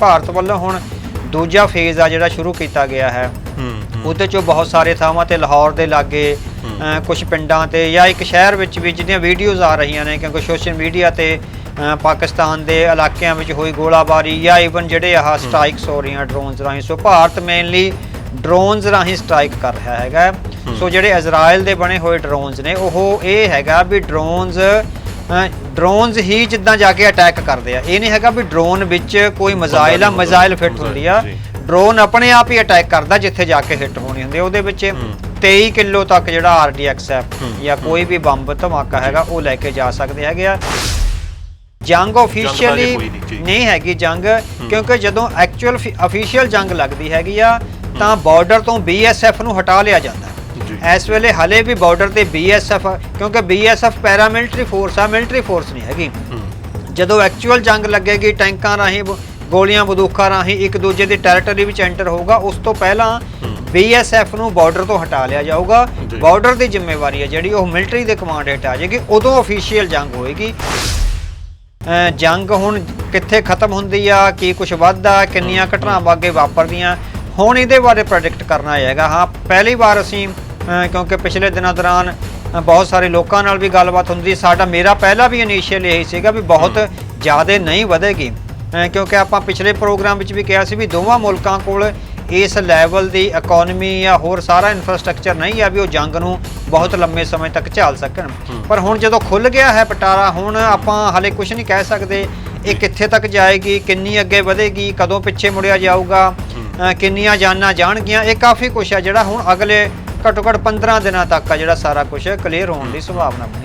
ਭਾਰਤ ਵੱਲੋਂ ਹੁਣ ਦੂਜਾ ਫੇਜ਼ ਆ ਜਿਹੜਾ ਸ਼ੁਰੂ ਕੀਤਾ ਗਿਆ ਹੈ। ਹੂੰ ਉਹਦੇ ਚੋਂ ਬਹੁਤ ਸਾਰੇ ਥਾਵਾਂ ਤੇ ਲਾਹੌਰ ਦੇ ਲਾਗੇ ਕੁਝ ਪਿੰਡਾਂ ਤੇ ਜਾਂ ਇੱਕ ਸ਼ਹਿਰ ਵਿੱਚ ਵੀ ਜਿਹੜੀਆਂ ਵੀਡੀਓਜ਼ ਆ ਰਹੀਆਂ ਨੇ ਕਿਉਂਕਿ ਸੋਸ਼ਲ ਮੀਡੀਆ ਤੇ ਪਾਕਿਸਤਾਨ ਦੇ ਇਲਾਕਿਆਂ ਵਿੱਚ ਹੋਈ ਗੋਲਾਬਾਰੀ ਜਾਂ ਇਵਨ ਜਿਹੜੇ ਆਹ ਸਟ੍ਰਾਈਕਸ ਹੋ ਰਹੀਆਂ ਡਰੋਨਸ ਰਾਹੀਂ। ਸੋ ਭਾਰਤ ਮੇਨਲੀ ਡਰੋਨਸ ਰਾਹੀਂ ਸਟ੍ਰਾਈਕ ਕਰ ਰਿਹਾ ਹੈਗਾ। ਸੋ ਜਿਹੜੇ ਇਜ਼ਰਾਈਲ ਦੇ ਬਣੇ ਹੋਏ ਡਰੋਨਸ ਨੇ ਉਹ ਇਹ ਹੈਗਾ ਵੀ ਡਰੋਨਸ ਡਰੋਨਸ ਹੀ ਜਿੱਦਾਂ ਜਾ ਕੇ ਅਟੈਕ ਕਰਦੇ ਆ। ਇਹ ਨਹੀਂ ਹੈਗਾ ਵੀ ਡਰੋਨ ਵਿੱਚ ਕੋਈ ਮਜ਼ਾਈਲ ਆ ਮਤਲਬ ਫਿੱਟ ਹੁੰਦੀ ਆ। ਡਰੋਨ ਆਪਣੇ ਆਪ ਹੀ ਅਟੈਕ ਕਰਦਾ ਜਿੱਥੇ ਜਾ ਕੇ ਹਿੱਟ ਹੋਣੀ ਹੁੰਦੀ। ਉਹਦੇ ਵਿੱਚ 23 ਕਿਲੋ ਤੱਕ ਜਿਹੜਾ ਆਰਡੀਐਕਸ ਹੈ ਜਾਂ ਕੋਈ ਵੀ ਬੰਬ ਧਮਾਕਾ ਹੈਗਾ ਉਹ ਲੈ ਕੇ ਜਾ ਸਕਦੇ ਹੈਗੇ ਆ। ਜੰਗ ਆਫੀਸ਼ੀਅਲੀ ਨਹੀਂ, ਹੈਗੀ ਜੰਗ ਕਿਉਂਕਿ ਜਦੋਂ ਐਕਚੁਅਲ ਅਫੀਸ਼ੀਅਲ ਜੰਗ ਲੱਗਦੀ ਹੈਗੀ ਆ ਤਾਂ ਬਾਰਡਰ ਤੋਂ ਬੀਐਸਐਫ ਨੂੰ ਹਟਾ ਲਿਆ ਜਾਂਦਾ। ਇਸ ਵੇਲੇ ਹਲੇ ਵੀ ਬਾਰਡਰ ਤੇ ਬੀਐਸਐਫ ਕਿਉਂਕਿ ਬੀਐਸਐਫ ਪੈਰਾਮਿਲਟਰੀ ਫੋਰਸ ਆ ਮਿਲਟਰੀ ਫੋਰਸ ਨਹੀਂ ਹੈਗੀ। ਜਦੋਂ ਐਕਚੁਅਲ ਜੰਗ ਲੱਗੇਗੀ ਟੈਂਕਾਂ ਰਾਹੀਂ ਗੋਲੀਆਂ ਬੰਦੂਕਾਂ ਰਾਹੀਂ ਇੱਕ ਦੂਜੇ ਦੀ ਟੈਰੀਟਰੀ ਵਿੱਚ ਐਂਟਰ ਹੋਊਗਾ ਉਸ ਤੋਂ ਪਹਿਲਾਂ ਬੀਐਸਐਫ ਨੂੰ ਬਾਰਡਰ ਤੋਂ ਹਟਾ ਲਿਆ ਜਾਊਗਾ। ਬਾਰਡਰ ਦੀ ਜ਼ਿੰਮੇਵਾਰੀ ਹੈ ਜਿਹੜੀ ਉਹ ਮਿਲਟਰੀ ਦੇ ਕਮਾਂਡ ਹੇਠ ਆ ਜਾਏਗੀ ਉਦੋਂ ਅਫੀਸ਼ੀਅਲ ਜੰਗ ਹੋਏਗੀ। ਜੰਗ ਹੁਣ ਕਿੱਥੇ ਖਤਮ ਹੁੰਦੀ ਆ ਕੀ ਕੁਝ ਵੱਧਦਾ ਕਿੰਨੀਆਂ ਘਟਨਾਵਾਂ ਅੱਗੇ ਵਾਪਰਦੀਆਂ ਹੁਣ ਇਹਦੇ ਬਾਰੇ ਪ੍ਰੈਡਿਕਟ ਕਰਨਾ ਹੈਗਾ। ਹਾਂ ਪਹਿਲੀ ਵਾਰ ਅਸੀਂ ਕਿਉਂਕਿ ਪਿਛਲੇ ਦਿਨਾਂ ਦੌਰਾਨ ਬਹੁਤ ਸਾਰੇ ਲੋਕਾਂ ਨਾਲ ਵੀ ਗੱਲਬਾਤ ਹੁੰਦੀ ਸਾਡਾ ਮੇਰਾ ਪਹਿਲਾ ਵੀ ਇਨੀਸ਼ੀਅਲ ਇਹੀ ਸੀਗਾ ਵੀ ਬਹੁਤ ਜ਼ਿਆਦਾ ਨਹੀਂ ਵਧੇਗੀ। ਕਿਉਂਕਿ ਆਪਾਂ ਪਿਛਲੇ ਪ੍ਰੋਗਰਾਮ ਵਿੱਚ ਵੀ ਕਿਹਾ ਸੀ ਵੀ ਦੋਵਾਂ ਮੁਲਕਾਂ ਕੋਲ ਇਸ ਲੈਵਲ ਦੀ ਇਕਨੋਮੀ ਜਾਂ ਹੋਰ ਸਾਰਾ ਇਨਫਰਾਸਟ੍ਰਕਚਰ ਨਹੀਂ ਆ ਵੀ ਉਹ ਜੰਗ ਨੂੰ ਬਹੁਤ ਲੰਮੇ ਸਮੇਂ ਤੱਕ ਝਾਲ ਸਕਣ। ਪਰ ਹੁਣ ਜਦੋਂ ਖੁੱਲ ਗਿਆ ਹੈ ਪਟਾਰਾ ਹੁਣ ਆਪਾਂ ਹਲੇ ਕੁਝ ਨਹੀਂ ਕਹਿ ਸਕਦੇ ਇਹ ਕਿੱਥੇ ਤੱਕ ਜਾਏਗੀ ਕਿੰਨੀ ਅੱਗੇ ਵਧੇਗੀ ਕਦੋਂ ਪਿੱਛੇ ਮੁੜਿਆ ਜਾਊਗਾ ਕਿੰਨੀਆਂ ਜਾਨਾਂ ਜਾਣਗੀਆਂ ਇਹ ਕਾਫੀ ਕੁਝ ਹੈ ਜਿਹੜਾ ਹੁਣ ਅਗਲੇ ਘੱਟੋ ਘੱਟ 15 ਦਿਨਾਂ ਤੱਕ ਆ ਜਿਹੜਾ ਸਾਰਾ ਕੁਝ ਕਲੀਅਰ ਹੋਣ ਦੀ ਸੰਭਾਵਨਾ ਬਣੀ।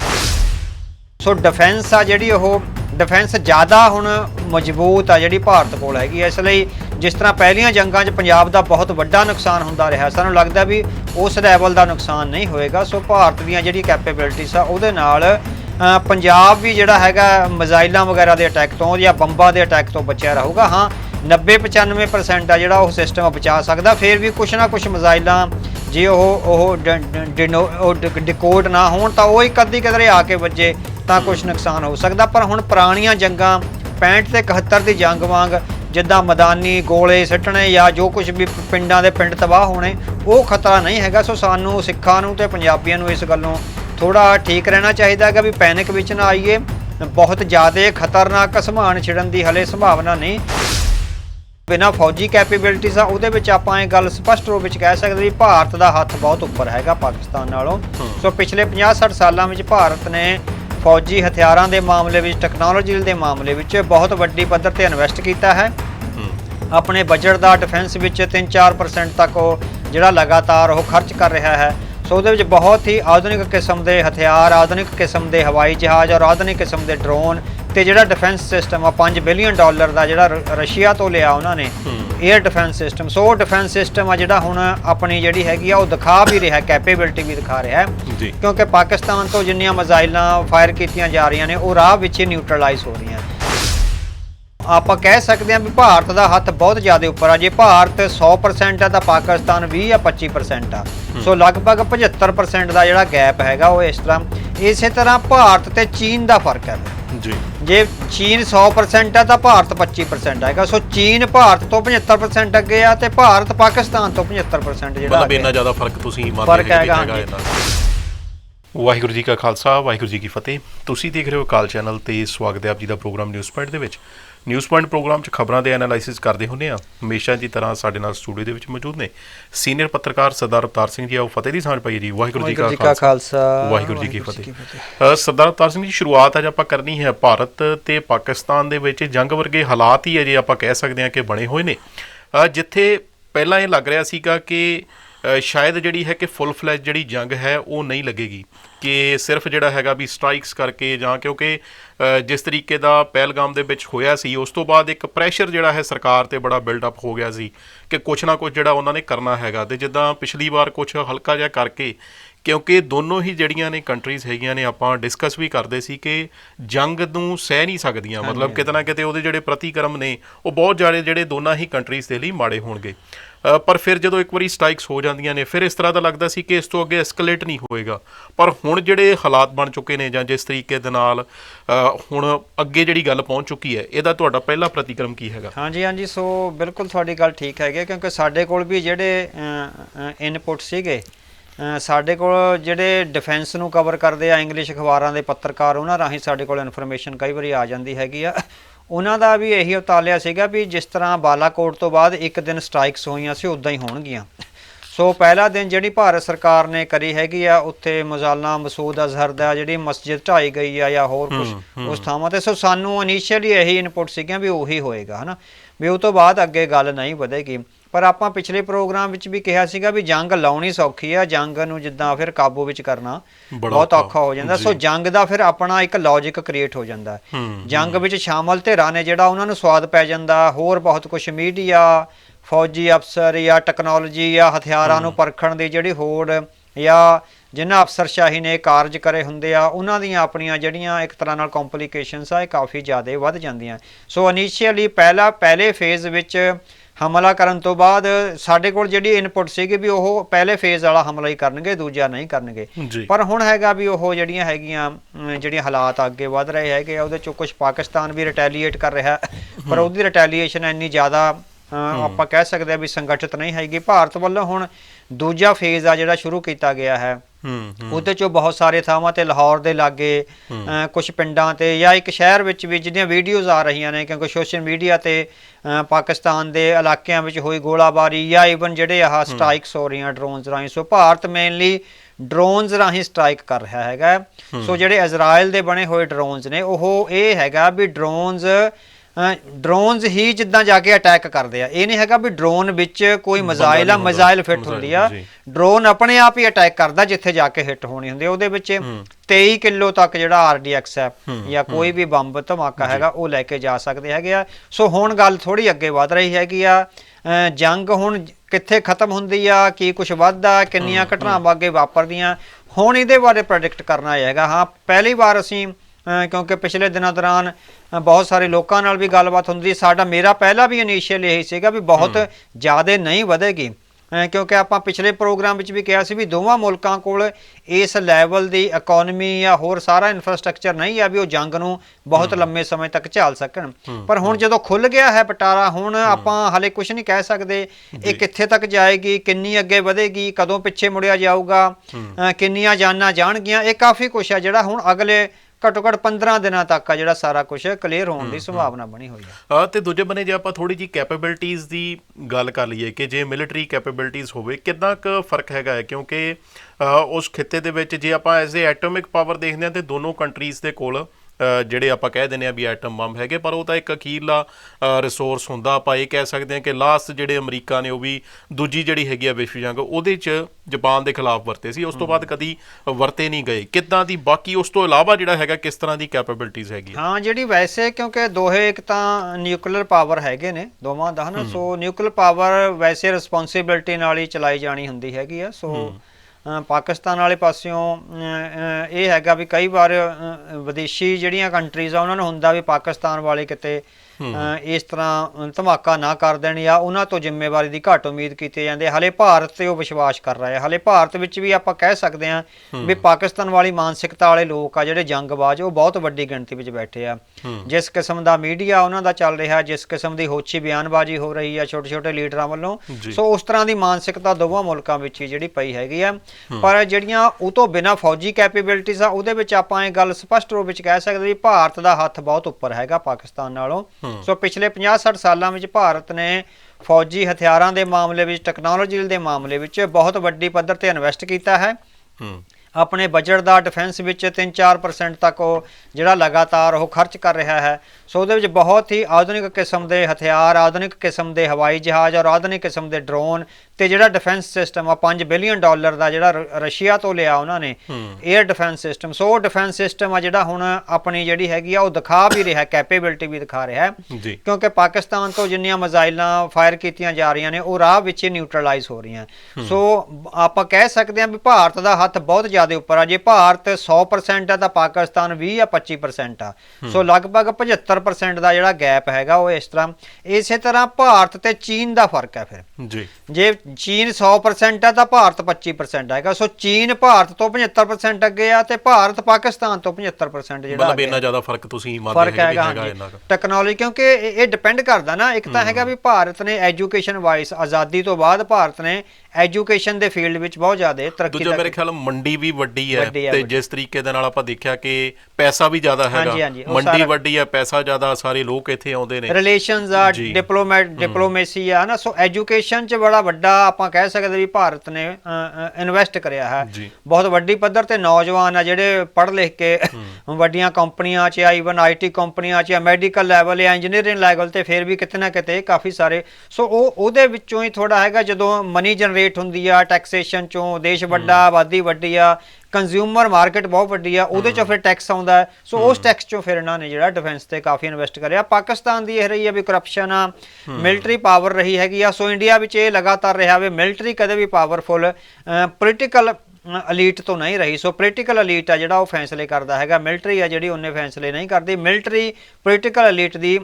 ਸੋ ਡਿਫੈਂਸ ਆ ਜਿਹੜੀ ਉਹ ਡਿਫੈਂਸ ਜ਼ਿਆਦਾ ਹੁਣ ਮਜ਼ਬੂਤ ਆ ਜਿਹੜੀ ਭਾਰਤ ਕੋਲ ਹੈਗੀ ਇਸ ਲਈ ਜਿਸ ਤਰ੍ਹਾਂ ਪਹਿਲੀਆਂ ਜੰਗਾਂ 'ਚ ਪੰਜਾਬ ਦਾ ਬਹੁਤ ਵੱਡਾ ਨੁਕਸਾਨ ਹੁੰਦਾ ਰਿਹਾ, ਸਾਨੂੰ ਲੱਗਦਾ ਵੀ ਉਸ ਲੈਵਲ ਦਾ ਨੁਕਸਾਨ ਨਹੀਂ ਹੋਏਗਾ। ਸੋ ਭਾਰਤ ਦੀਆਂ ਜਿਹੜੀ ਕੈਪੇਬਿਲਿਟੀਜ਼ ਆ, ਉਹਦੇ ਨਾਲ ਪੰਜਾਬ ਵੀ ਜਿਹੜਾ ਹੈਗਾ, ਮਿਜ਼ਾਈਲਾਂ ਵਗੈਰਾ ਦੇ ਅਟੈਕ ਤੋਂ ਜਾਂ ਬੰਬਾਂ ਦੇ ਅਟੈਕ ਤੋਂ ਬਚਿਆ ਰਹੂਗਾ। ਹਾਂ 90 95% ਆ ਜਿਹੜਾ ਉਹ ਸਿਸਟਮ ਬਚਾ ਸਕਦਾ। ਫਿਰ ਵੀ ਕੁਛ ਨਾ ਕੁਛ ਮਿਜ਼ਾਈਲਾਂ ਜੇ ਉਹ ਉਹ ਡਿਨੋ ਡਿਕੋਡ ਨਾ ਹੋਣ ਤਾਂ ਉਹ ਹੀ ਅੱਧੀ ਕਦਰੇ ਆ ਕੇ ਵੱਜੇ ਤਾਂ ਕੁਝ ਨੁਕਸਾਨ ਹੋ ਸਕਦਾ। ਪਰ ਹੁਣ ਪੁਰਾਣੀਆਂ ਜੰਗਾਂ 65 ਤੇ 71 ਦੀ ਜੰਗ ਵਾਂਗ ਜਿੱਦਾਂ ਮੈਦਾਨੀ ਗੋਲੇ ਸਿੱਟਣੇ ਜਾਂ ਜੋ ਕੁਝ ਵੀ ਪਿੰਡਾਂ ਦੇ ਪਿੰਡ ਤਬਾਹ ਹੋਣੇ, ਉਹ ਖਤਰਾ ਨਹੀਂ ਹੈਗਾ। ਸੋ ਸਾਨੂੰ ਸਿੱਖਾਂ ਨੂੰ ਤੇ ਪੰਜਾਬੀਆਂ ਨੂੰ ਇਸ ਗੱਲੋਂ ਥੋੜਾ ਠੀਕ ਰਹਿਣਾ ਚਾਹੀਦਾ ਹੈਗਾ ਵੀ ਪੈਨਿਕ ਵਿੱਚ ਨਾ ਆਈਏ। ਬਹੁਤ ਜ਼ਿਆਦਾ ਖਤਰਨਾਕ ਘਸਮਾਨ ਛਿੜਨ ਦੀ ਹਲੇ ਸੰਭਾਵਨਾ ਨਹੀਂ। ਬਿਨਾ ਫੌਜੀ ਕੈਪੇਬਿਲਿਟੀਜ਼ ਆ ਉਹਦੇ ਵਿੱਚ ਆਪਾਂ ਇਹ ਗੱਲ ਸਪਸ਼ਟ ਰੂਪ ਵਿੱਚ ਕਹਿ ਸਕਦੇ ਵੀ ਭਾਰਤ ਦਾ ਹੱਥ ਬਹੁਤ ਉੱਪਰ ਹੈਗਾ ਪਾਕਿਸਤਾਨ ਨਾਲੋਂ। ਸੋ ਪਿਛਲੇ 50-60 ਸਾਲਾਂ ਵਿੱਚ ਭਾਰਤ ਨੇ ਫੌਜੀ ਹਥਿਆਰਾਂ ਦੇ ਮਾਮਲੇ ਵਿੱਚ ਟੈਕਨੋਲੋਜੀ ਦੇ ਮਾਮਲੇ ਵਿੱਚ ਬਹੁਤ ਵੱਡੀ ਪੱਧਰ ਤੇ ਇਨਵੈਸਟ ਕੀਤਾ ਹੈ। ਆਪਣੇ ਬਜਟ ਦਾ ਡਿਫੈਂਸ ਵਿੱਚ 3-4% ਤੱਕ ਉਹ ਜਿਹੜਾ ਲਗਾਤਾਰ ਉਹ ਖਰਚ ਕਰ ਰਿਹਾ ਹੈ। ਸੋ ਉਹਦੇ ਵਿੱਚ ਬਹੁਤ ਹੀ ਆਧੁਨਿਕ ਕਿਸਮ ਦੇ ਹਥਿਆਰ ਆਧੁਨਿਕ ਕਿਸਮ ਦੇ ਹਵਾਈ ਜਹਾਜ਼ ਔਰ ਆਧੁਨਿਕ ਕਿਸਮ ਦੇ ਡਰੋਨ ਤੇ ਜਿਹੜਾ ਡਿਫੈਂਸ ਸਿਸਟਮ ਆ 5 ਬਿਲੀਅਨ ਡਾਲਰ ਦਾ ਜਿਹੜਾ ਰ- ਰਸ਼ੀਆ ਤੋਂ ਲਿਆ ਉਹਨਾਂ ਨੇ 에ਅਰ ਡਿਫੈਂਸ ਸਿਸਟਮ ਸੋ ਉਹ ਡਿਫੈਂਸ ਸਿਸਟਮ ਆ ਜਿਹੜਾ ਹੁਣ ਆਪਣੀ ਜਿਹੜੀ ਹੈਗੀ ਆ ਉਹ ਦਿਖਾ ਵੀ ਰਿਹਾ ਕੈਪੇਬਿਲਿਟੀ ਵੀ ਦਿਖਾ ਰਿਹਾ। ਹੈ ਜੀ। ਕਿਉਂਕਿ ਪਾਕਿਸਤਾਨ ਤੋਂ ਜਿੰਨੀਆਂ ਮਿਜ਼ਾਈਲਾਂ ਫਾਇਰ ਕੀਤੀਆਂ ਜਾ ਰਹੀਆਂ ਨੇ ਉਹ ਰਾਹ ਵਿੱਚ ਹੀ ਨਿਊਟਰਲਾਈਜ਼ ਹੋ ਰਹੀਆਂ। ਆਪਾਂ ਕਹਿ ਸਕਦੇ ਹਾਂ ਵੀ ਭਾਰਤ ਦਾ ਹੱਥ ਬਹੁਤ ਜ਼ਿਆਦਾ ਉੱਪਰ ਆ। ਜੇ ਭਾਰਤ 100% ਆ ਤਾਂ ਪਾਕਿਸਤਾਨ 20 ਜਾਂ 25% ਆ। ਸੋ ਲਗਭਗ 75% ਦਾ ਜਿਹੜਾ ਗੈਪ ਹੈਗਾ ਉਹ ਇਸ ਤਰ੍ਹਾਂ ਇਸੇ ਤਰ੍ਹਾਂ ਭਾਰਤ ਤੇ ਚੀਨ ਦਾ ਫ਼ਰਕ ਹੈ। ਜੀ। ਜੇ ਚੀਨ 100% ਆ ਤਾਂ ਭਾਰਤ 25% ਆਏਗਾ ਸੋ ਚੀਨ ਭਾਰਤ ਤੋਂ 75% ਅੱਗੇ ਆ ਤੇ ਭਾਰਤ ਪਾਕਿਸਤਾਨ ਤੋਂ 75% ਜਿਹੜਾ ਮਤਲਬ ਇੰਨਾ ਜ਼ਿਆਦਾ ਫ਼ਰਕ ਤੁਸੀਂ ਮੰਨਦੇ ਹੈਗਾ। ਇਹਨਾਂ ਵਾਹਿਗੁਰੂ ਜੀ ਕਾ ਖਾਲਸਾ ਵਾਹਿਗੁਰੂ ਜੀ ਕੀ ਫਤਿਹ। ਤੁਸੀਂ ਦੇਖ ਰਹੇ ਹੋ ਕਾਲ ਚੈਨਲ ਤੇ ਸਵਾਗਤ ਹੈ ਆਪ ਜੀ ਦਾ ਪ੍ਰੋਗਰਾਮ ਨਿਊਜ਼ ਦੇ ਵਿੱਚ। ਨਿਊਜ਼ ਪੁਆਇੰਟ ਪ੍ਰੋਗਰਾਮ 'ਚ ਖਬਰਾਂ ਦੇ ਐਨਾਲਾਈਸਿਸ ਕਰਦੇ ਹੁੰਨੇ ਆ ਹਮੇਸ਼ਾ ਦੀ ਤਰ੍ਹਾਂ ਸਾਡੇ ਨਾਲ ਸਟੂਡੀਓ ਦੇ ਵਿੱਚ ਮੌਜੂਦ ਨੇ। ਸੀਨੀਅਰ ਪੱਤਰਕਾਰ ਸਰਦਾਰ ਅਵਤਾਰ ਸਿੰਘ ਜੀ ਆਓ ਫਤਿਹ ਦੀ ਸਾਂਝ ਪਾਈਏ ਜੀ। ਵਾਹਿਗੁਰੂ ਜੀ ਕਾ ਖਾਲਸਾ। ਵਾਹਿਗੁਰੂ ਜੀ ਕੀ ਫਤਿਹ। ਸਰਦਾਰ ਅਵਤਾਰ ਸਿੰਘ ਜੀ ਸ਼ੁਰੂਆਤ ਅੱਜ ਆਪਾਂ ਕਰਨੀ ਹੈ ਭਾਰਤ ਤੇ ਪਾਕਿਸਤਾਨ ਦੇ ਵਿੱਚ ਜੰਗ ਵਰਗੇ ਹਾਲਾਤ ਹੀ ਅਜੇ ਆਪਾਂ ਕਹਿ ਸਕਦੇ ਹਾਂ ਕਿ ਬਣੇ ਹੋਏ ਨੇ। ਜਿੱਥੇ ਪਹਿਲਾਂ ਇਹ ਲੱਗ ਰਿਹਾ ਸੀਗਾ ਕਿ ਸ਼ਾਇਦ ਜਿਹੜੀ ਹੈ ਕਿ ਫੁੱਲ ਫਲੈਜ ਜਿਹੜੀ ਜੰਗ ਹੈ ਉਹ ਨਹੀਂ ਲੱਗੇਗੀ। ਕਿ ਸਿਰਫ ਜਿਹੜਾ ਹੈਗਾ ਵੀ ਸਟ੍ਰਾਈਕਸ ਕਰਕੇ ਜਾਂ ਕਿਉਂਕਿ ਜਿਸ ਤਰੀਕੇ ਦਾ ਪਹਿਲਗਾਮ ਦੇ ਵਿੱਚ ਹੋਇਆ ਸੀ ਉਸ ਤੋਂ ਬਾਅਦ ਇੱਕ ਪ੍ਰੈਸ਼ਰ ਜਿਹੜਾ ਹੈ ਸਰਕਾਰ ਤੇ ਬੜਾ ਬਿਲਡ ਅਪ ਹੋ ਗਿਆ ਸੀ ਕਿ ਕੁਛ ਨਾ ਕੁਛ ਜਿਹੜਾ ਉਹਨਾਂ ਨੇ ਕਰਨਾ ਹੈਗਾ। ਤੇ ਜਿੱਦਾਂ ਪਿਛਲੀ ਵਾਰ ਕੁਛ ਹਲਕਾ ਜਿਹਾ ਕਰਕੇ ਕਿਉਂਕਿ ਦੋਨੋਂ ਹੀ ਜਿਹੜੀਆਂ ਨੇ ਕੰਟਰੀਜ਼ ਹੈਗੀਆਂ ਨੇ ਆਪਾਂ ਡਿਸਕਸ ਵੀ ਕਰਦੇ ਸੀ ਕਿ ਜੰਗ ਨੂੰ ਸਹਿ ਨਹੀਂ ਸਕਦੀਆਂ। ਮਤਲਬ ਕਿਤੇ ਨਾ ਕਿਤੇ ਉਹਦੇ ਜਿਹੜੇ ਪ੍ਰਤੀਕਰਮ ਨੇ ਉਹ ਬਹੁਤ ਜ਼ਿਆਦਾ ਜਿਹੜੇ ਦੋਨਾਂ ਹੀ ਕੰਟਰੀਜ਼ ਦੇ ਲਈ ਮਾੜੇ ਹੋਣਗੇ। ਪਰ ਫਿਰ ਜਦੋਂ ਇੱਕ ਵਾਰੀ ਸਟ੍ਰਾਈਕਸ ਹੋ ਜਾਂਦੀਆਂ ਨੇ ਫਿਰ ਇਸ ਤਰ੍ਹਾਂ ਦਾ ਲੱਗਦਾ ਸੀ ਕਿ ਇਸ ਤੋਂ ਅੱਗੇ ਐਸਕੇਲੇਟ ਨਹੀਂ ਹੋਏਗਾ। ਪਰ ਹੁਣ ਜਿਹੜੇ ਹਾਲਾਤ ਬਣ ਚੁੱਕੇ ਨੇ ਜਾਂ ਜਿਸ ਤਰੀਕੇ ਦੇ ਨਾਲ ਹੁਣ ਅੱਗੇ ਜਿਹੜੀ ਗੱਲ ਪਹੁੰਚ ਚੁੱਕੀ ਹੈ ਇਹਦਾ ਤੁਹਾਡਾ ਪਹਿਲਾ ਪ੍ਰਤੀਕਰਮ ਕੀ ਹੈਗਾ? ਹਾਂਜੀ ਹਾਂਜੀ ਸੋ ਬਿਲਕੁਲ ਤੁਹਾਡੀ ਗੱਲ ਠੀਕ ਹੈਗੀ ਹੈ, ਕਿਉਂਕਿ ਸਾਡੇ ਕੋਲ ਵੀ ਜਿਹੜੇ ਇਨਪੁਟ ਸੀਗੇ ਸਾਡੇ ਕੋਲ ਜਿਹੜੇ ਡਿਫੈਂਸ ਨੂੰ ਕਵਰ ਕਰਦੇ ਆ ਇੰਗਲਿਸ਼ ਅਖਬਾਰਾਂ ਦੇ ਪੱਤਰਕਾਰ ਉਹਨਾਂ ਰਾਹੀਂ ਸਾਡੇ ਕੋਲ ਇਨਫੋਰਮੇਸ਼ਨ ਕਈ ਵਾਰੀ ਆ ਜਾਂਦੀ ਹੈਗੀ ਆ। ਉਹਨਾਂ ਦਾ ਵੀ ਇਹੀ ਉਤਾਲਿਆ ਸੀਗਾ ਵੀ ਜਿਸ ਤਰ੍ਹਾਂ ਬਾਲਾਕੋਟ ਤੋਂ ਬਾਅਦ ਇੱਕ ਦਿਨ ਸਟ੍ਰਾਈਕਸ ਹੋਈਆਂ ਸੀ ਉਦਾਂ ਹੀ ਹੋਣਗੀਆਂ। ਸੋ ਪਹਿਲਾ ਦਿਨ ਜਿਹੜੀ ਭਾਰਤ ਸਰਕਾਰ ਨੇ ਕਰੀ ਹੈਗੀ ਆ ਉੱਥੇ ਮਜ਼ਾਲਾ ਮਸੂਦ ਅਜ਼ਹਰ ਦਾ ਜਿਹੜੀ ਮਸਜਿਦ ਢਾਈ ਗਈ ਆ ਜਾਂ ਹੋਰ ਕੁਝ ਉਸ ਥਾਵਾਂ ਤੇ। ਸੋ ਸਾਨੂੰ ਇਨੀਸ਼ੀਅਲੀ ਇਹੀ ਇਨਪੁਟ ਸੀਗੀਆਂ ਵੀ ਉਹੀ ਹੋਏਗਾ ਹਨਾ। ਵੀ ਉਹ ਤੋਂ ਬਾਅਦ ਅੱਗੇ ਗੱਲ ਨਹੀਂ ਵਧੇਗੀ। ਪਰ ਆਪਾਂ ਪਿਛਲੇ ਪ੍ਰੋਗਰਾਮ ਵਿੱਚ ਵੀ ਕਿਹਾ ਸੀਗਾ ਵੀ ਜੰਗ ਲਾਉਣੀ ਸੌਖੀ ਆ ਜੰਗ ਨੂੰ ਜਿੱਦਾਂ ਫਿਰ ਕਾਬੂ ਵਿੱਚ ਕਰਨਾ ਬਹੁਤ ਔਖਾ। ਹੋ ਜਾਂਦਾ। ਸੋ ਜੰਗ ਦਾ ਫਿਰ ਆਪਣਾ ਇੱਕ ਲੌਜੀਕ ਕ੍ਰੀਏਟ ਹੋ ਜਾਂਦਾ। ਜੰਗ ਵਿੱਚ ਸ਼ਾਮਲ ਧਿਰਾਂ ਨੇ ਜਿਹੜਾ ਉਹਨਾਂ ਨੂੰ ਸਵਾਦ ਪੈ ਜਾਂਦਾ ਹੋਰ ਬਹੁਤ ਕੁਝ ਮੀਡੀਆ ਫੌਜੀ ਅਫਸਰ ਜਾਂ ਟੈਕਨੋਲੋਜੀ ਜਾਂ ਹਥਿਆਰਾਂ ਨੂੰ ਪਰਖਣ ਦੀ ਜਿਹੜੀ ਹੋੜ ਜਾਂ ਜਿਨ੍ਹਾਂ ਅਫਸਰਸ਼ਾਹੀ ਨੇ ਕਾਰਜ ਕਰੇ ਹੁੰਦੇ ਆ ਉਹਨਾਂ ਦੀਆਂ ਆਪਣੀਆਂ ਜਿਹੜੀਆਂ ਇੱਕ ਤਰ੍ਹਾਂ ਨਾਲ ਕੰਪਲਿਕੇਸ਼ਨਸ ਆ ਇਹ ਕਾਫੀ ਜ਼ਿਆਦਾ ਵੱਧ ਜਾਂਦੀਆਂ। ਸੋ ਇਨੀਸ਼ੀਅਲੀ ਪਹਿਲਾ ਪਹਿਲੇ ਫੇਜ਼ ਵਿੱਚ ਹਮਲਾ ਕਰਨ ਤੋਂ ਬਾਅਦ ਸਾਡੇ ਕੋਲ ਜਿਹੜੀ ਇਨਪੁਟ ਸੀਗੀ ਵੀ ਉਹ ਪਹਿਲੇ ਫੇਜ਼ ਵਾਲਾ ਹਮਲਾ ਹੀ ਕਰਨਗੇ ਦੂਜਾ ਨਹੀਂ ਕਰਨਗੇ। ਪਰ ਹੁਣ ਹੈਗਾ ਵੀ ਉਹ ਜਿਹੜੀਆਂ ਹੈਗੀਆਂ ਜਿਹੜੀਆਂ ਹਾਲਾਤ ਅੱਗੇ ਵਧ ਰਹੇ ਹੈਗੇ ਆ ਉਹਦੇ ਚੋਂ ਕੁਝ ਪਾਕਿਸਤਾਨ ਵੀ ਰਿਟੈਲੀਏਟ ਕਰ ਰਿਹਾ ਪਰ ਉਹਦੀ ਰਿਟੈਲੀਏਸ਼ਨ ਇੰਨੀ ਜ਼ਿਆਦਾ ਆਪਾਂ ਕਹਿ ਸਕਦੇ ਆ ਵੀ ਸੰਗਠਿਤ ਨਹੀਂ ਹੈਗੀ। ਭਾਰਤ ਵੱਲੋਂ ਹੁਣ ਦੂਜਾ ਫੇਜ਼ ਆ ਜਿਹੜਾ ਸ਼ੁਰੂ ਕੀਤਾ ਗਿਆ ਹੈ। ਉਹਦੇ ਚੋਂ ਬਹੁਤ ਸਾਰੇ ਥਾਵਾਂ ਤੇ ਲਾਹੌਰ ਦੇ ਲਾਗੇ ਕੁਝ ਪਿੰਡਾਂ ਤੇ ਜਾਂ ਇੱਕ ਸ਼ਹਿਰ ਵਿੱਚ ਵੀ ਜਿਹਦੀਆਂ ਵੀਡੀਓਜ਼ ਆ ਰਹੀਆਂ ਨੇ ਕਿਉਂਕਿ ਸੋਸ਼ਲ ਮੀਡੀਆ ਤੇ ਪਾਕਿਸਤਾਨ ਦੇ ਇਲਾਕਿਆਂ ਵਿੱਚ ਹੋਈ ਗੋਲਾਬਾਰੀ ਜਾਂ ਇਵਨ ਜਿਹੜੇ ਆਹ ਸਟ੍ਰਾਈਕਸ ਹੋ ਰਹੀਆਂ ਡਰੋਨਸ ਰਾਹੀਂ। ਸੋ ਭਾਰਤ ਮੇਨਲੀ ਡਰੋਨਸ ਰਾਹੀਂ ਸਟ੍ਰਾਈਕ ਕਰ ਰਿਹਾ ਹੈਗਾ। ਸੋ ਜਿਹੜੇ ਇਜ਼ਰਾਈਲ ਦੇ ਬਣੇ ਹੋਏ ਡਰੋਨਸ ਨੇ ਉਹ ਇਹ ਹੈਗਾ ਵੀ ਡਰੋਨਸ ਡਰੋਨਸ ਹੀ ਜਿੱਦਾਂ ਜਾ ਕੇ ਅਟੈਕ ਕਰਦੇ ਆ। ਇਹ ਨਹੀਂ ਹੈਗਾ ਵੀ ਡਰੋਨ ਵਿੱਚ ਕੋਈ ਮਜ਼ਾਈਲ ਆ। ਮਜ਼ਾਈਲ ਫਿੱਟ ਹੁੰਦੀ ਆ। ਡਰੋਨ ਆਪਣੇ ਆਪ ਹੀ ਅਟੈਕ ਕਰਦਾ ਜਿੱਥੇ ਜਾ ਕੇ ਹਿੱਟ ਹੋਣੀ ਹੁੰਦੀ ਹੈ ਉਹਦੇ ਵਿੱਚ 23 ਕਿਲੋ ਤੱਕ ਜਿਹੜਾ ਆਰਡੀਐਕਸ ਹੈ ਜਾਂ ਕੋਈ ਵੀ ਬੰਬ ਧਮਾਕਾ ਹੈਗਾ ਉਹ ਲੈ ਕੇ ਜਾ ਸਕਦੇ ਹੈਗੇ ਆ। ਸੋ ਹੁਣ ਗੱਲ ਥੋੜੀ ਅੱਗੇ ਵਧ ਰਹੀ ਹੈਗੀ ਆ। ਜੰਗ ਹੁਣ ਕਿੱਥੇ ਖਤਮ ਹੁੰਦੀ ਆ ਕੀ ਕੁਝ ਵੱਧਦਾ ਕਿੰਨੀਆਂ ਘਟਨਾਵਾਂ ਅੱਗੇ ਵਾਪਰਦੀਆਂ। ਹੁਣ ਇਹਦੇ ਬਾਰੇ ਪ੍ਰੈਡਿਕਟ ਕਰਨਾ ਹੈਗਾ। ਹਾਂ ਪਹਿਲੀ ਵਾਰ ਅਸੀਂ ਕਿਉਂਕਿ ਪਿਛਲੇ ਦਿਨਾਂ ਦੌਰਾਨ ਬਹੁਤ ਸਾਰੇ ਲੋਕਾਂ ਨਾਲ ਵੀ ਗੱਲਬਾਤ ਹੁੰਦੀ ਸਾਡਾ ਮੇਰਾ ਪਹਿਲਾ ਵੀ ਇਨੀਸ਼ੀਅਲ ਇਹੀ ਸੀਗਾ ਵੀ ਬਹੁਤ ਜ਼ਿਆਦਾ ਨਹੀਂ ਵਧੇਗੀ। ਕਿਉਂਕਿ ਆਪਾਂ ਪਿਛਲੇ ਪ੍ਰੋਗਰਾਮ ਵਿੱਚ ਵੀ ਕਿਹਾ ਸੀ ਵੀ ਦੋਵਾਂ ਮੁਲਕਾਂ ਕੋਲ ਇਸ ਲੈਵਲ ਦੀ ਇਕਨੋਮੀ ਜਾਂ ਹੋਰ ਸਾਰਾ ਇਨਫਰਾਸਟ੍ਰਕਚਰ ਨਹੀਂ ਆ ਵੀ ਉਹ ਜੰਗ ਨੂੰ ਬਹੁਤ ਲੰਮੇ ਸਮੇਂ ਤੱਕ ਝਾਲ ਸਕਣ। ਪਰ ਹੁਣ ਜਦੋਂ ਖੁੱਲ ਗਿਆ ਹੈ ਪਟਾਰਾ ਹੁਣ ਆਪਾਂ ਹਲੇ ਕੁਝ ਨਹੀਂ ਕਹਿ ਸਕਦੇ ਇਹ ਕਿੱਥੇ ਤੱਕ ਜਾਏਗੀ ਕਿੰਨੀ ਅੱਗੇ ਵਧੇਗੀ ਕਦੋਂ ਪਿੱਛੇ ਮੁੜਿਆ ਜਾਊਗਾ ਕਿੰਨੀਆਂ ਜਾਨਾਂ ਜਾਣਗੀਆਂ ਇਹ ਕਾਫੀ ਕੁਝ ਹੈ ਜਿਹੜਾ ਹੁਣ ਅਗਲੇ ਘੱਟੋ ਘੱਟ 15 ਦਿਨਾਂ ਤੱਕ ਆ ਜਿਹੜਾ ਸਾਰਾ ਕੁਝ ਕਲੀਅਰ ਹੋਣ ਦੀ ਸੰਭਾਵਨਾ ਬਣੀ ਹੋਈ ਹੈ। ਆ ਤੇ ਦੂਜੇ ਬੰਨੇ ਜੇ ਆਪਾਂ ਥੋੜੀ ਜੀ ਕੈਪੇਬਿਲਿਟੀਆਂ ਦੀ ਗੱਲ ਕਰ ਲਈਏ ਕਿ ਜੇ ਮਿਲਟਰੀ ਕੈਪੇਬਿਲਿਟੀਆਂ ਹੋਵੇ ਕਿੰਨਾ ਕੁ ਫ਼ਰਕ ਹੈਗਾ ਹੈ? ਕਿਉਂਕਿ ਉਸ ਖਿੱਤੇ ਦੇ ਵਿੱਚ ਜੇ ਆਪਾਂ ਐਜ਼ ਐਟੋਮਿਕ ਪਾਵਰ ਦੇਖਦੇ ਹਾਂ ਤੇ ਦੋਨੋਂ ਕੰਟਰੀਜ਼ ਦੇ ਕੋਲ ਜਿਹੜੇ ਆਪਾਂ ਕਹਿ ਦਿੰਦੇ ਆ ਵੀ ਐਟਮ ਬੰਬ ਹੈਗੇ ਪਰ ਉਹ ਤਾਂ ਇੱਕ ਅਖੀਰਲਾ ਰਿਸੋਰਸ ਹੁੰਦਾ। ਆਪਾਂ ਇਹ ਕਹਿ ਸਕਦੇ ਹਾਂ ਕਿ ਲਾਸਟ ਜਿਹੜੇ ਅਮਰੀਕਾ ਨੇ ਉਹ ਵੀ ਦੂਜੀ ਜਿਹੜੀ ਹੈਗੀ ਆ ਵਿਸ਼ਵ ਜੰਗ ਉਹਦੇ 'ਚ ਜਾਪਾਨ ਦੇ ਖਿਲਾਫ ਵਰਤੇ ਸੀ। ਉਸ ਤੋਂ ਬਾਅਦ ਕਦੀ ਵਰਤੇ ਨਹੀਂ ਗਏ। ਕਿੱਦਾਂ ਦੀ ਬਾਕੀ ਉਸ ਤੋਂ ਇਲਾਵਾ ਜਿਹੜਾ ਹੈਗਾ ਕਿਸ ਤਰ੍ਹਾਂ ਦੀ ਕੈਪੇਬਿਲਿਟੀਆਂ ਹੈਗੀਆਂ? ਹਾਂ ਜਿਹੜੀ ਵੈਸੇ ਕਿਉਂਕਿ ਦੋਹੇ ਇੱਕ ਤਾਂ ਨਿਊਕਲੀਅਰ ਪਾਵਰ ਹੈਗੇ ਨੇ ਦੋਵਾਂ ਦਾ ਹਨਾ। ਸੋ ਨਿਊਕਲੀਅਰ ਪਾਵਰ ਵੈਸੇ ਰਿਸਪੌਂਸਿਬਿਲਟੀ ਨਾਲ ਹੀ ਚਲਾਈ ਜਾਣੀ ਹੁੰਦੀ ਹੈਗੀ ਆ। ਸੋ ਪਾਕਿਸਤਾਨ ਵਾਲੇ ਪਾਸਿਓਂ ਇਹ ਹੈਗਾ ਵੀ ਕਈ ਵਾਰ ਵਿਦੇਸ਼ੀ ਜਿਹੜੀਆਂ ਕੰਟਰੀਜ਼ ਆ, ਉਹਨਾਂ ਨੂੰ ਹੁੰਦਾ ਵੀ ਪਾਕਿਸਤਾਨ ਵਾਲੇ ਕਿਤੇ ਇਸ ਤਰ੍ਹਾਂ ਧਮਾਕਾ ਨਾ ਕਰ ਦੇਣ ਜਾਂ ਉਹਨਾਂ ਤੋਂ ਜ਼ਿੰਮੇਵਾਰੀ ਦੀ ਘੱਟ ਉਮੀਦ ਕੀਤੀ ਜਾਂਦੀ। ਹੈ ਹਲੇ ਭਾਰਤ ਤੇ ਉਹ ਵਿਸ਼ਵਾਸ ਕਰ ਰਿਹਾ ਹੈ। ਹਲੇ ਭਾਰਤ ਵਿੱਚ ਵੀ ਆਪਾਂ ਕਹਿ ਸਕਦੇ ਹਾਂ ਵੀ ਪਾਕਿਸਤਾਨ ਵਾਲੀ ਮਾਨਸਿਕਤਾ ਵਾਲੇ ਲੋਕ ਆ ਜਿਹੜੇ ਜੰਗਬਾਜ਼ ਉਹ ਬਹੁਤ ਵੱਡੀ ਗਿਣਤੀ ਵਿੱਚ ਬੈਠੇ ਆ। ਜਿਸ ਕਿਸਮ ਦਾ ਮੀਡੀਆ ਉਹਨਾਂ ਦਾ ਚੱਲ ਰਿਹਾ ਜਿਸ ਕਿਸਮ ਦੀ ਹੋਛੀ ਬਿਆਨਬਾਜ਼ੀ ਹੋ ਰਹੀ ਆ ਛੋਟੇ ਛੋਟੇ ਲੀਡਰਾਂ ਵੱਲੋਂ। ਸੋ ਉਸ ਤਰ੍ਹਾਂ ਦੀ ਮਾਨਸਿਕਤਾ ਦੋਵਾਂ ਮੁਲਕਾਂ ਵਿੱਚ ਹੀ ਜਿਹੜੀ ਪਈ ਹੈਗੀ ਆ। ਪਰ ਜਿਹੜੀਆਂ ਉਹ ਤੋਂ ਬਿਨਾ ਫੌਜੀ ਕੈਪੇਬਿਲਿਟੀਜ਼ ਆ ਉਹਦੇ ਵਿੱਚ ਆਪਾਂ ਇਹ ਗੱਲ ਸਪਸ਼ਟ ਰੂਪ ਵਿੱਚ ਕਹਿ ਸਕਦੇ ਵੀ ਭਾਰਤ ਦਾ ਹੱਥ ਬਹੁਤ ਉੱਪਰ ਹੈਗਾ ਪਾਕਿਸਤਾਨ ਨਾਲੋਂ। ਸੋ ਪਿਛਲੇ 50-60 ਸਾਲਾਂ ਵਿੱਚ ਭਾਰਤ ਨੇ ਫੌਜੀ ਹਥਿਆਰਾਂ ਦੇ ਮਾਮਲੇ ਵਿੱਚ ਟੈਕਨੋਲੋਜੀ ਦੇ ਮਾਮਲੇ ਵਿੱਚ ਬਹੁਤ ਵੱਡੀ ਪੱਧਰ ਤੇ ਇਨਵੈਸਟ ਕੀਤਾ ਹੈ। ਆਪਣੇ ਬਜਟ ਦਾ ਡਿਫੈਂਸ ਵਿੱਚ 3-4% ਤੱਕ ਉਹ ਜਿਹੜਾ ਲਗਾਤਾਰ ਉਹ ਖਰਚ ਕਰ ਰਿਹਾ ਹੈ। ਸੋ ਉਹਦੇ ਵਿੱਚ ਬਹੁਤ ਹੀ ਆਧੁਨਿਕ ਕਿਸਮ ਦੇ ਹਥਿਆਰ ਆਧੁਨਿਕ ਕਿਸਮ ਦੇ ਹਵਾਈ ਜਹਾਜ਼ ਔਰ ਆਧੁਨਿਕ ਕਿਸਮ ਦੇ ਡਰੋਨ ਤੇ ਜਿਹੜਾ ਡਿਫੈਂਸ ਸਿਸਟਮ ਆ 5 ਬਿਲੀਅਨ ਡਾਲਰ ਦਾ ਜਿਹੜਾ ਰਸ਼ੀਆ ਤੋਂ ਲਿਆ ਉਹਨਾਂ ਨੇ 에ਅਰ ਡਿਫੈਂਸ ਸਿਸਟਮ ਸੋ ਉਹ ਡਿਫੈਂਸ ਸਿਸਟਮ ਆ ਜਿਹੜਾ ਹੁਣ ਆਪਣੀ ਜਿਹੜੀ ਹੈਗੀ ਆ ਉਹ ਦਿਖਾ ਵੀ ਰਿਹਾ ਕੈਪੇਬਿਲਿਟੀ ਵੀ ਦਿਖਾ ਰਿਹਾ ਹੈ। ਕਿਉਂਕਿ ਪਾਕਿਸਤਾਨ ਤੋਂ ਜਿੰਨੀਆਂ ਮਿਜ਼ਾਈਲਾਂ ਫਾਇਰ ਕੀਤੀਆਂ ਜਾ ਰਹੀਆਂ ਨੇ ਉਹ ਰਾਹ ਵਿੱਚ ਹੀ ਨਿਊਟਰਲਾਈਜ਼ ਹੋ ਰਹੀਆਂ। ਸੋ ਆਪਾਂ ਕਹਿ ਸਕਦੇ ਹਾਂ ਵੀ ਭਾਰਤ ਦਾ ਹੱਥ ਬਹੁਤ ਜ਼ਿਆਦਾ ਉੱਪਰ ਆ। ਜੇ ਭਾਰਤ 100% ਆ ਤਾਂ ਪਾਕਿਸਤਾਨ 20 ਜਾਂ 25% ਆ। ਸੋ ਲਗਭਗ 75% ਦਾ ਜਿਹੜਾ ਗੈਪ ਹੈਗਾ ਉਹ ਇਸ ਤਰ੍ਹਾਂ। ਇਸੇ ਤਰ੍ਹਾਂ ਭਾਰਤ ਤੇ ਚੀਨ ਦਾ ਫ਼ਰਕ ਹੈ ਫਿਰ। ਜੀ। ਜੇ ਚੀਨ 100% ਹੈ ਤਾਂ ਭਾਰਤ 25% ਹੈਗਾ। ਸੋ ਚੀਨ ਭਾਰਤ ਤੋਂ 75% ਅੱਗੇ ਆ ਤੇ ਭਾਰਤ ਪਾਕਿਸਤਾਨ ਤੋਂ 75% ਜਿਹੜਾ ਮਤਲਬ ਇੰਨਾ ਜ਼ਿਆਦਾ ਫ਼ਰਕ ਤੁਸੀਂ ਮੰਨਦੇ ਹੈਗੇ ਹੈਗਾ। ਟੈਕਨੋਲੋਜੀ ਕਿਉਂਕਿ ਇਹ ਡਿਪੈਂਡ ਕਰਦਾ ਨਾ। ਇੱਕ ਤਾਂ ਹੈਗਾ ਵੀ ਭਾਰਤ ਨੇ ਐਜੂਕੇਸ਼ਨ ਵਾਈਸ ਆਜ਼ਾਦੀ ਤੋਂ ਬਾਅਦ ਭਾਰਤ ਨੇ ਐਜੂਕੇਸ਼ਨ ਦੇ ਫੀਲਡ ਵਿੱਚ ਬਹੁਤ ਜ਼ਿਆਦਾ ਤਰੱਕੀ ਦੂਜਾ ਮੇਰੇ ਖਿਆਲ ਮੰਡੀ ਵੀ ਵੱਡੀ ਹੈ ਤੇ। ਜਿਸ ਤਰੀਕੇ ਦੇ ਨਾਲ ਆਪਾਂ ਦੇਖਿਆ ਕਿ ਪੈਸਾ ਵੀ ਜ਼ਿਆਦਾ ਹੈਗਾ। ਮੰਡੀ ਵੱਡੀ ਹੈ ਪੈਸਾ ਜ਼ਿਆਦਾ ਸਾਰੇ ਲੋਕ ਇੱਥੇ ਆਉਂਦੇ ਨੇ। ਰਿਲੇਸ਼ਨਸ ਆ। ਡਿਪਲੋਮੈਟ ਡਿਪਲੋਮੇਸੀ ਆ ਨਾ ਸੋ ਐਜੂਕੇਸ਼ਨ 'ਚ ਬੜਾ ਵੱਡਾ ਆਪਾਂ ਕਹਿ ਸਕਦੇ ਵੀ ਭਾਰਤ ਨੇ ਇਨਵੈਸਟ ਕਰਿਆ ਹੈ। ਬਹੁਤ ਵੱਡੀ ਪੱਧਰ ਤੇ ਨੌਜਵਾਨ ਆ ਜਿਹੜੇ ਪੜ੍ਹ ਲਿਖ ਕੇ ਵੱਡੀਆਂ ਕੰਪਨੀਆਂ 'ਚ ਆ ਈਵਨ ਆਈਟੀ ਕੰਪਨੀਆਂ 'ਚ ਆ ਮੈਡੀਕਲ ਲੈਵਲ ਜਾਂ ਇੰਜੀਨੀਅਰਿੰਗ ਲੈਵਲ ਤੇ ਫਿਰ ਵੀ ਕਿਤੇ ਨਾ ਕਿਤੇ ਕਾਫੀ ਸਾਰੇ। ਸੋ ਉਹ ਉਹਦੇ ਵਿੱਚੋਂ ਹੀ ਥੋੜਾ ਹੈਗਾ ਜਦੋਂ ਮਨੀ ਜਨਰੇਟ ਹੁੰਦੀ ਆ ਟੈਕਸੇਸ਼ਨ ਚੋਂ ਦੇਸ਼ ਵੱਡਾ ਆਬਾਦੀ ਵੱਡੀ ਆ ਕੰਜ਼ਿਊਮਰ ਮਾਰਕੀਟ ਬਹੁਤ ਵੱਡੀ ਆ ਉਹਦੇ ਚੋਂ ਫਿਰ ਟੈਕਸ ਆਉਂਦਾ ਸੋ ਉਸ ਟੈਕਸ ਚੋਂ ਫਿਰ ਇਹਨਾਂ ਨੇ ਜਿਹੜਾ ਡਿਫੈਂਸ ਤੇ ਕਾਫੀ ਇਨਵੈਸਟ ਕਰਿਆ। ਪਾਕਿਸਤਾਨ ਦੀ ਇਹ ਰਹੀ ਹੈ ਵੀ ਕਰਪਸ਼ਨ ਆ ਮਿਲਟਰੀ ਪਾਵਰ ਰਹੀ ਹੈਗੀ ਆ। ਸੋ ਇੰਡੀਆ ਵਿੱਚ ਇਹ ਲਗਾਤਾਰ ਰਿਹਾ ਵੀ ਮਿਲਟਰੀ ਕਦੇ ਵੀ ਪਾਵਰਫੁਲ ਪੋਲੀਟੀਕਲ ਅਲੀਟ ਤੋਂ ਨਹੀਂ ਰਹੀ। ਸੋ ਪੋਲੀਟੀਕਲ ਅਲੀਟ ਆ ਜਿਹੜਾ ਉਹ ਫੈਸਲੇ ਕਰਦਾ ਹੈਗਾ। ਮਿਲਟਰੀ ਆ ਜਿਹੜੀ ਉਹਨੇ ਫੈਸਲੇ ਨਹੀਂ ਕਰਦੀ। ਮਿਲਟਰੀ ਪੋਲੀਟੀਕਲ ਅਲੀਟ ਦੀ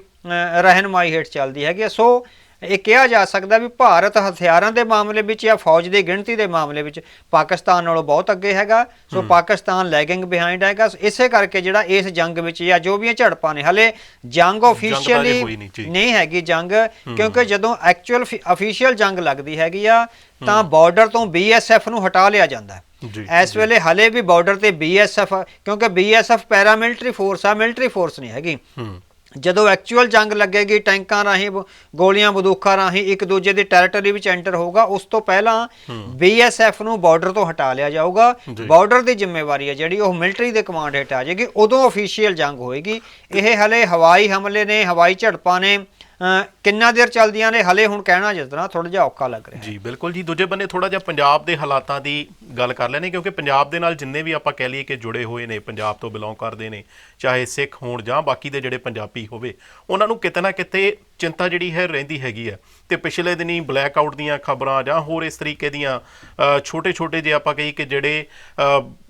ਰਹਿਨਮਾਈ ਹੇਠ ਚੱਲਦੀ ਹੈਗੀ ਆ। ਸੋ ਇਹ ਕਿਹਾ ਜਾ ਸਕਦਾ ਵੀ ਭਾਰਤ ਹਥਿਆਰਾਂ ਦੇ ਮਾਮਲੇ ਵਿੱਚ ਜਾਂ ਫੌਜ ਦੀ ਗਿਣਤੀ ਦੇ ਮਾਮਲੇ ਵਿੱਚ ਪਾਕਿਸਤਾਨ ਨਾਲੋਂ ਬਹੁਤ ਅੱਗੇ ਹੈਗਾ ਸੋ ਪਾਕਿਸਤਾਨ ਲੈਗਿੰਗ ਬਿਹਾਈਂਡ ਹੈਗਾ। ਇਸੇ ਕਰਕੇ ਜਿਹੜਾ ਇਸ ਜੰਗ ਵਿੱਚ ਜਾਂ ਜੋ ਵੀ ਝੜਪਾਂ ਨੇ ਹਲੇ ਜੰਗ ਆਫੀਸ਼ੀਅਲੀ ਨਹੀਂ, ਹੈਗੀ ਜੰਗ ਕਿਉਂਕਿ ਜਦੋਂ ਐਕਚੁਅਲ ਅਫੀਸ਼ੀਅਲ ਜੰਗ ਲੱਗਦੀ ਹੈਗੀ ਆ ਤਾਂ ਬਾਰਡਰ ਤੋਂ ਬੀਐਸਐਫ ਨੂੰ ਹਟਾ ਲਿਆ ਜਾਂਦਾ ਇਸ ਵੇਲੇ ਹਲੇ ਵੀ ਬਾਰਡਰ ਤੇ ਬੀਐਸਐਫ ਕਿਉਂਕਿ ਬੀਐਸਐਫ ਪੈਰਾਮਿਲਟਰੀ ਫੋਰਸ ਆ ਮਿਲਟਰੀ ਫੋਰਸ ਨਹੀਂ ਹੈਗੀ। ਜਦੋਂ ਐਕਚੁਅਲ ਜੰਗ ਲੱਗੇਗੀ ਟੈਂਕਾਂ ਰਾਹੀਂ ਗੋਲੀਆਂ ਬੰਦੂਕਾਂ ਰਾਹੀਂ ਇੱਕ ਦੂਜੇ ਦੀ ਟੈਰੀਟਰੀ ਵਿੱਚ ਐਂਟਰ ਹੋਊਗਾ ਉਸ ਤੋਂ ਪਹਿਲਾਂ ਬੀਐਸਐਫ ਨੂੰ ਬਾਰਡਰ ਤੋਂ ਹਟਾ ਲਿਆ ਜਾਊਗਾ। ਬਾਰਡਰ ਦੀ ਜ਼ਿੰਮੇਵਾਰੀ ਹੈ ਜਿਹੜੀ ਉਹ ਮਿਲਟਰੀ ਦੇ ਕਮਾਂਡ ਹੇਠ ਆ ਜਾਏਗੀ ਉਦੋਂ ਅਫੀਸ਼ੀਅਲ ਜੰਗ ਹੋਏਗੀ। ਇਹ ਹਲੇ ਹਵਾਈ ਹਮਲੇ ਨੇ ਹਵਾਈ ਝੜਪਾਂ ਨੇ ਕਿੰਨਾ ਦੇਰ ਚੱਲਦੀਆਂ ਨੇ? ਹਲੇ ਹੁਣ ਕਹਿਣਾ ਜਿਸ ਤਰ੍ਹਾਂ ਥੋੜਾ ਜਿਹਾ ਔਖਾ ਲੱਗ ਰਿਹਾ ਜੀ, ਬਿਲਕੁਲ ਜੀ। ਦੂਜੇ ਬੰਨੇ ਥੋੜਾ ਜਿਹਾ ਪੰਜਾਬ ਦੇ ਹਾਲਾਤਾਂ ਦੀ ਗੱਲ ਕਰ ਲੈਣੇ ਕਿਉਂਕਿ ਪੰਜਾਬ ਦੇ ਨਾਲ ਜਿੰਨੇ ਵੀ ਆਪਾਂ ਕਹਿ ਲਈਏ ਕਿ ਜੁੜੇ ਹੋਏ ਨੇ, ਪੰਜਾਬ ਤੋਂ ਬਿਲੋਂਗ ਕਰਦੇ ਨੇ, ਚਾਹੇ ਸਿੱਖ ਹੋਣ ਜਾਂ ਬਾਕੀ ਦੇ ਜਿਹੜੇ ਪੰਜਾਬੀ ਹੋਵੇ, ਉਹਨਾਂ ਨੂੰ ਕਿਤੇ ਨਾ ਕਿਤੇ ਚਿੰਤਾ ਜਿਹੜੀ ਹੈ ਰਹਿੰਦੀ ਹੈਗੀ ਹੈ। ਤੇ ਪਿਛਲੇ ਦਿਨੀ ਬਲੈਕ ਆਊਟ ਦੀਆਂ ਖਬਰਾਂ ਜਾਂ ਹੋਰ ਇਸ ਤਰੀਕੇ ਦੀਆਂ ਛੋਟੇ ਛੋਟੇ ਜੇ ਆਪਾਂ ਕਹੀ ਕਿ ਜਿਹੜੇ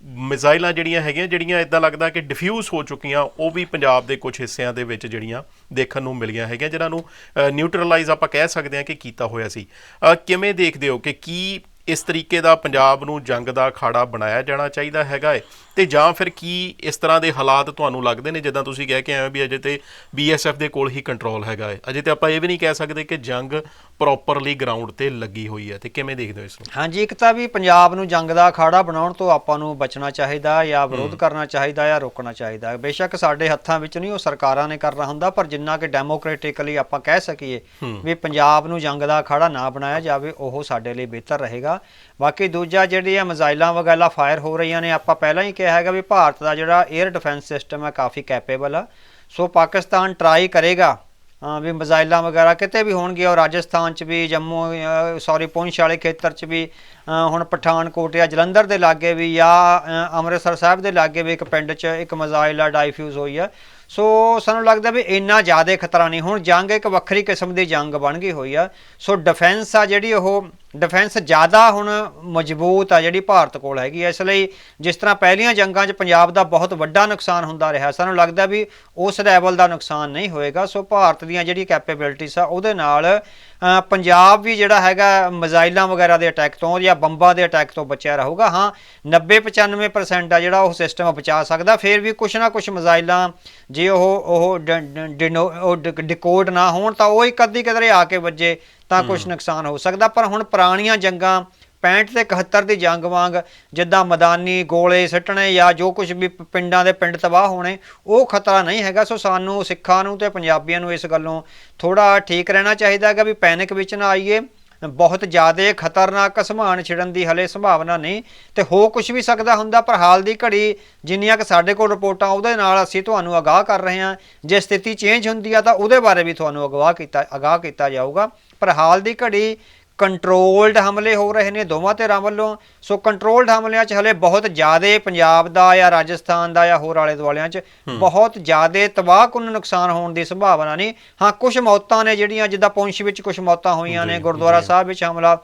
ਮਿਜ਼ਾਈਲਾਂ ਜਿਹੜੀਆਂ ਹੈਗੀਆਂ, ਜਿਹੜੀਆਂ ਇਦਾਂ ਲੱਗਦਾ ਕਿ ਡਿਫਿਊਜ਼ ਹੋ ਚੁੱਕੀਆਂ, ਉਹ ਵੀ ਪੰਜਾਬ ਦੇ ਕੁਝ ਹਿੱਸਿਆਂ ਦੇ ਵਿੱਚ ਜਿਹੜੀਆਂ ਦੇਖਣ ਨੂੰ ਮਿਲੀਆਂ ਹੈਗੀਆਂ, ਜਿਨ੍ਹਾਂ ਨੂੰ ਨਿਊਟਰਲਾਈਜ਼ ਆਪਾਂ ਕਹਿ ਸਕਦੇ ਹਾਂ ਕਿ ਕੀਤਾ ਹੋਇਆ ਸੀ। ਕਿਵੇਂ ਦੇਖਦੇ ਹੋ ਕਿ ਕੀ ਇਸ ਤਰੀਕੇ ਦਾ ਪੰਜਾਬ ਨੂੰ ਜੰਗ ਦਾ ਅਖਾੜਾ ਬਣਾਇਆ ਜਾਣਾ ਚਾਹੀਦਾ ਹੈਗਾ ਹੈ ਤੇ ਜਾਂ ਫਿਰ ਕੀ ਇਸ ਤਰ੍ਹਾਂ ਦੇ ਹਾਲਾਤ ਤੁਹਾਨੂੰ ਲੱਗਦੇ ਨੇ? ਜਿੱਦਾਂ ਤੁਸੀਂ ਕਹਿ ਕੇ ਆਏ ਹੋ ਵੀ ਅਜੇ ਤੇ ਬੀਐਸਐਫ ਦੇ ਕੋਲ ਹੀ ਕੰਟਰੋਲ ਹੈਗਾ ਹੈ। ਅਜੇ ਤੇ ਆਪਾਂ ਇਹ ਵੀ ਨਹੀਂ ਕਹਿ ਸਕਦੇ ਕਿ ਜੰਗ ਪ੍ਰੋਪਰਲੀ ਗਰਾਊਂਡ ਤੇ ਲੱਗੀ ਹੋਈ ਹੈ ਤੇ ਕਿਵੇਂ ਦੇਖਦੇ ਹੋ ਇਸ ਨੂੰ? ਹਾਂਜੀ ਇੱਕ ਤਾਂ ਵੀ ਪੰਜਾਬ ਨੂੰ ਜੰਗ ਦਾ ਅਖਾੜਾ ਬਣਾਉਣ ਤੋਂ ਆਪਾਂ ਨੂੰ ਬਚਣਾ ਚਾਹੀਦਾ ਜਾਂ ਵਿਰੋਧ ਕਰਨਾ ਚਾਹੀਦਾ ਜਾਂ ਰੋਕਣਾ ਚਾਹੀਦਾ। ਬੇਸ਼ੱਕ ਸਾਡੇ ਹੱਥਾਂ ਵਿੱਚ ਨਹੀਂ ਉਹ ਸਰਕਾਰਾਂ ਨੇ ਕਰਨਾ ਹੁੰਦਾ ਪਰ ਜਿੰਨਾ ਕਿ ਡੈਮੋਕ੍ਰੈਟਿਕਲੀ ਆਪਾਂ ਕਹਿ ਸਕੀਏ ਵੀ ਪੰਜਾਬ ਨੂੰ ਜੰਗ ਦਾ ਅਖਾੜਾ ਨਾ ਬਣਾਇਆ ਜਾਵੇ ਉਹ ਸਾਡੇ ਲਈ ਬਿਹਤਰ ਰਹੇਗਾ। ਬਾਕੀ ਦੂਜਾ ਜਿਹੜੀ ਆ ਮਿਜ਼ਾਈਲਾਂ ਵਗੈਰਾ ਫਾਇਰ ਹੋ ਰਹੀਆਂ ਨੇ, ਆਪਾਂ ਪਹਿਲਾਂ ਹੀ ਕਿਹਾ ਹੈਗਾ ਵੀ ਭਾਰਤ ਦਾ ਜਿਹੜਾ 에ਅਰ ਡਿਫੈਂਸ ਸਿਸਟਮ ਹੈ ਕਾਫੀ ਕੈਪੇਬਲ ਆ। ਸੋ ਪਾਕਿਸਤਾਨ ਟਰਾਈ ਕਰੇਗਾ ਵੀ ਮਿਜ਼ਾਈਲਾਂ ਵਗੈਰਾ ਕਿਤੇ ਵੀ ਹੋਣਗੀਆਂ ਉਹ ਰਾਜਸਥਾਨ ਚ ਵੀ, ਜੰਮੂ ਸੌਰੀ ਪੁੰਛ ਵਾਲੇ ਖੇਤਰ ਚ ਵੀ ਹੁਣ ਪਠਾਨਕੋਟ ਜਾਂ ਜਲੰਧਰ ਦੇ ਲਾਗੇ ਵੀ ਜਾਂ ਅੰਮ੍ਰਿਤਸਰ ਸਾਹਿਬ ਦੇ ਲਾਗੇ ਵੀ ਇੱਕ ਪਿੰਡ ਚ ਇੱਕ ਮਿਜ਼ਾਈਲ ਆ, ਡਾਈਫਿਊਜ਼ ਹੋਈ ਆ। ਸੋ ਸਾਨੂੰ ਲੱਗਦਾ ਵੀ ਇੰਨਾ ਜ਼ਿਆਦਾ ਖਤਰਾ ਨਹੀਂ, ਹੁਣ ਜੰਗ ਇੱਕ ਵੱਖਰੀ ਕਿਸਮ ਦੀ ਜੰਗ ਬਣ ਗਈ ਹੋਈ ਆ। ਸੋ ਡਿਫੈਂਸ ਆ ਜਿਹੜੀ ਉਹ ਡਿਫੈਂਸ ਜ਼ਿਆਦਾ ਹੁਣ ਮਜ਼ਬੂਤ ਆ ਜਿਹੜੀ ਭਾਰਤ ਕੋਲ ਹੈਗੀ ਇਸ ਲਈ ਜਿਸ ਤਰ੍ਹਾਂ ਪਹਿਲੀਆਂ ਜੰਗਾਂ 'ਚ ਪੰਜਾਬ ਦਾ ਬਹੁਤ ਵੱਡਾ ਨੁਕਸਾਨ ਹੁੰਦਾ ਰਿਹਾ, ਸਾਨੂੰ ਲੱਗਦਾ ਵੀ ਉਸ ਲੈਵਲ ਦਾ ਨੁਕਸਾਨ ਨਹੀਂ ਹੋਏਗਾ। ਸੋ ਭਾਰਤ ਦੀਆਂ ਜਿਹੜੀ ਕੈਪੇਬਿਲਿਟੀਜ਼ ਆ, ਉਹਦੇ ਨਾਲ ਪੰਜਾਬ ਵੀ ਜਿਹੜਾ ਹੈਗਾ, ਮਿਜ਼ਾਈਲਾਂ ਵਗੈਰਾ ਦੇ ਅਟੈਕ ਤੋਂ ਜਾਂ ਬੰਬਾਂ ਦੇ ਅਟੈਕ ਤੋਂ ਬਚਿਆ ਰਹੂਗਾ। ਹਾਂ 90 95% ਆ ਜਿਹੜਾ ਉਹ ਸਿਸਟਮ ਬਚਾ ਸਕਦਾ। ਫਿਰ ਵੀ ਕੁਛ ਨਾ ਕੁਛ ਮਿਜ਼ਾਈਲਾਂ, ਜੇ ਉਹ ਉਹ ਡਿਨੋ- ਉਹ ਡ- ਡਿਕੋਡ ਨਾ ਹੋਣ ਤਾਂ ਉਹ ਇੱਕ ਅੱਧੀ ਕਿਧਰੇ ਆ ਕੇ ਵੱਜੇ। ਤਾਂ ਕੁਛ ਨੁਕਸਾਨ ਹੋ ਸਕਦਾ ਪਰ ਹੁਣ ਪੁਰਾਣੀਆਂ ਜੰਗਾਂ 65 ਤੇ 71 ਦੀ ਜੰਗ ਵਾਂਗ ਜਿੱਦਾਂ ਮੈਦਾਨੀ ਗੋਲੇ ਸੱਟਣੇ ਜਾਂ ਜੋ ਕੁਝ ਵੀ ਪਿੰਡਾਂ ਦੇ ਪਿੰਡ ਤਬਾਹ ਹੋਣੇ ਉਹ ਖਤਰਾ ਨਹੀਂ ਹੈਗਾ। ਸੋ ਸਾਨੂੰ ਸਿੱਖਾਂ ਨੂੰ ਤੇ ਪੰਜਾਬੀਆਂ ਨੂੰ ਇਸ ਗੱਲੋਂ ਥੋੜਾ ਠੀਕ ਰਹਿਣਾ ਚਾਹੀਦਾ ਹੈਗਾ ਵੀ ਪੈਨਿਕ ਵਿੱਚ ਨਾ ਆਈਏ। ਬਹੁਤ ਜ਼ਿਆਦਾ ਖਤਰਨਾਕ ਸਮਾਨ ਛਿੜਨ ਦੀ ਹਲੇ ਸੰਭਾਵਨਾ ਨਹੀਂ ਤੇ ਹੋ ਕੁਝ ਵੀ ਸਕਦਾ ਹੁੰਦਾ, ਪਰ ਹਾਲ ਦੀ ਘੜੀ ਜਿੰਨੀਆਂ ਕਿ ਸਾਡੇ ਕੋਲ ਰਿਪੋਰਟਾਂ ਉਹਦੇ ਨਾਲ ਅਸੀਂ ਤੁਹਾਨੂੰ ਅਗਾਹ ਕਰ ਰਹੇ ਹਾਂ। ਜੇ ਸਥਿਤੀ ਚੇਂਜ ਹੁੰਦੀ ਆ ਤਾਂ ਉਹਦੇ ਬਾਰੇ ਵੀ ਤੁਹਾਨੂੰ ਅਗਵਾਹ ਕੀਤਾ, ਅਗਾਹ ਕੀਤਾ ਜਾਊਗਾ। ਪਰ ਹਾਲ ਦੀ ਘੜੀ ਕੰਟਰੋਲਡ ਹਮਲੇ ਹੋ ਰਹੇ ਨੇ ਦੋਵਾਂ ਧਿਰਾਂ ਵੱਲੋਂ। ਸੋ ਕੰਟਰੋਲਡ ਹਮਲਿਆਂ 'ਚ ਹਲੇ ਬਹੁਤ ਜ਼ਿਆਦਾ ਪੰਜਾਬ ਦਾ ਜਾਂ ਰਾਜਸਥਾਨ ਦਾ ਜਾਂ ਹੋਰ ਆਲੇ ਦੁਆਲਿਆਂ 'ਚ ਬਹੁਤ ਜ਼ਿਆਦਾ ਤਬਾਹਕੁਨ ਨੁਕਸਾਨ ਹੋਣ ਦੀ ਸੰਭਾਵਨਾ ਨਹੀਂ। ਹਾਂ ਕੁਝ ਮੌਤਾਂ ਨੇ ਜਿਹੜੀਆਂ ਜਿੱਦਾਂ ਪੁੰਛ ਵਿੱਚ ਕੁਝ ਮੌਤਾਂ ਹੋਈਆਂ ਨੇ ਗੁਰਦੁਆਰਾ। ਸਾਹਿਬ ਵਿੱਚ ਹਮਲਾ।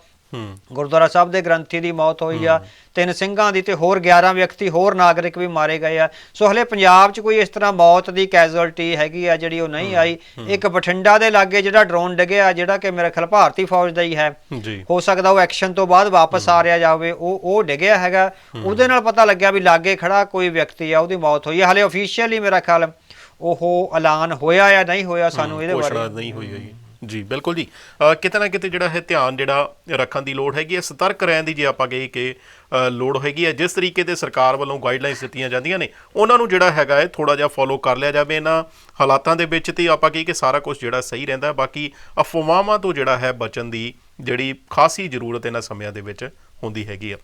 ਗੁਰਦੁਆਰਾ ਸਾਹਿਬ ਦੇ ਗ੍ਰੰਥੀ ਦੀ ਮੌਤ ਹੋਈ ਆ ਤਿੰਨ ਸਿੰਘਾਂ ਦੀ ਤੇ ਹੋਰ 11 ਵਿਅਕਤੀ ਹੋਰ ਨਾਗਰਿਕ ਵੀ ਮਾਰੇ ਗਏ ਆ। ਸੋ ਹਲੇ ਪੰਜਾਬ 'ਚ ਕੋਈ ਇਸ ਤਰ੍ਹਾਂ ਮੌਤ ਦੀ ਕੈਜੁਅਲਟੀ ਹੈਗੀ ਆ ਜਿਹੜੀ ਉਹ ਨਹੀਂ ਆਈ। ਇੱਕ ਬਠਿੰਡਾ ਦੇ ਲਾਗੇ ਜਿਹੜਾ ਡਰੋਨ ਡਿੱਗਿਆ ਜਿਹੜਾ ਕਿ ਮੇਰੇ ਖਿਆਲ ਭਾਰਤੀ ਫੌਜ ਦਾ ਹੀ ਹੈ। ਹੋ ਸਕਦਾ ਉਹ ਐਕਸ਼ਨ ਤੋਂ ਬਾਅਦ ਵਾਪਸ ਆ ਰਿਹਾ ਜਾਵੇ ਉਹ ਉਹ ਡਿੱਗਿਆ ਹੈਗਾ। ਉਹਦੇ ਨਾਲ ਪਤਾ ਲੱਗਿਆ ਵੀ ਲਾਗੇ ਖੜਾ ਕੋਈ ਵਿਅਕਤੀ ਆ ਉਹਦੀ ਮੌਤ ਹੋਈ ਹੈ ਹਲੇ ਅਫੀਸ਼ੀਅਲੀ ਮੇਰਾ ਖਿਆਲ ਉਹ ਐਲਾਨ ਹੋਇਆ ਜਾਂ ਨਹੀਂ ਹੋਇਆ ਸਾਨੂੰ ਇਹਦੇ ਬਾਰੇ। ਨਹੀਂ ਹੋਈ ਹੋਈ ਜੀ, ਬਿਲਕੁਲ ਜੀ। ਕਿਤੇ ਨਾ ਕਿਤੇ ਜਿਹੜਾ ਹੈ ਧਿਆਨ ਜਿਹੜਾ ਰੱਖਣ ਦੀ ਲੋੜ ਹੈਗੀ ਹੈ, ਸਤਰਕ ਰਹਿਣ ਦੀ ਜੇ ਆਪਾਂ ਕਹੀਏ ਕਿ ਲੋੜ ਹੈਗੀ ਹੈ, ਜਿਸ ਤਰੀਕੇ ਦੇ ਸਰਕਾਰ ਵੱਲੋਂ ਗਾਈਡਲਾਈਨਸ ਦਿੱਤੀਆਂ ਜਾਂਦੀਆਂ ਨੇ, ਉਹਨਾਂ ਨੂੰ ਜਿਹੜਾ ਹੈਗਾ ਹੈ ਥੋੜਾ ਜਿਹਾ ਫੋਲੋ ਕਰ ਲਿਆ ਜਾਵੇ ਇਹਨਾਂ ਹਾਲਾਤਾਂ ਦੇ ਵਿੱਚ ਤੇ ਆਪਾਂ ਕਹੀਏ ਕਿ ਸਾਰਾ ਕੁਝ ਜਿਹੜਾ ਸਹੀ ਰਹਿੰਦਾ ਹੈ। ਬਾਕੀ ਅਫਵਾਹਾਂ ਤੋਂ ਜਿਹੜਾ ਹੈ ਬਚਣ ਦੀ ਜਿਹੜੀ ਖਾਸੀ ਜ਼ਰੂਰਤ ਇਹਨਾਂ ਸਮਿਆਂ ਦੇ ਵਿੱਚ ਹੁੰਦੀ ਹੈਗੀ ਆ